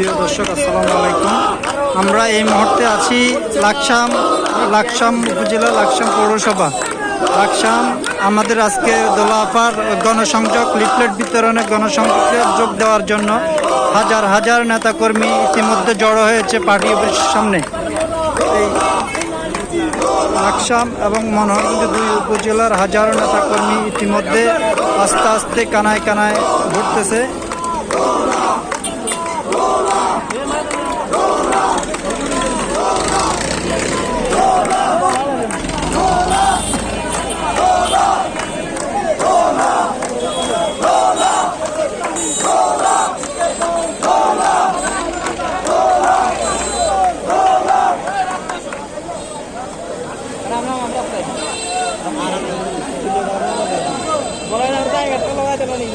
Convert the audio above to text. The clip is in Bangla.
প্রিয় দর্শক, আসসালামু আলাইকুম। আমরা এই মুহূর্তে আছি লাকসাম লাকসাম উপজেলা, লাকসাম পৌরসভা। লাকসাম, আমাদের আজকে দোলাফার গণসংযোগ, লিফলেট বিতরণে গণসংযোগে যোগ দেওয়ার জন্য হাজার হাজার নেতাকর্মী ইতিমধ্যে জড়ো হয়েছে পার্টি অফিসের সামনে। এই লাকসাম এবং মনোহরগঞ্জ দুই উপজেলার হাজারো নেতাকর্মী ইতিমধ্যে আস্তে আস্তে কানায় কানায় ঘুরতেছে। বলাই না তাই গেল লাগাইতে পারি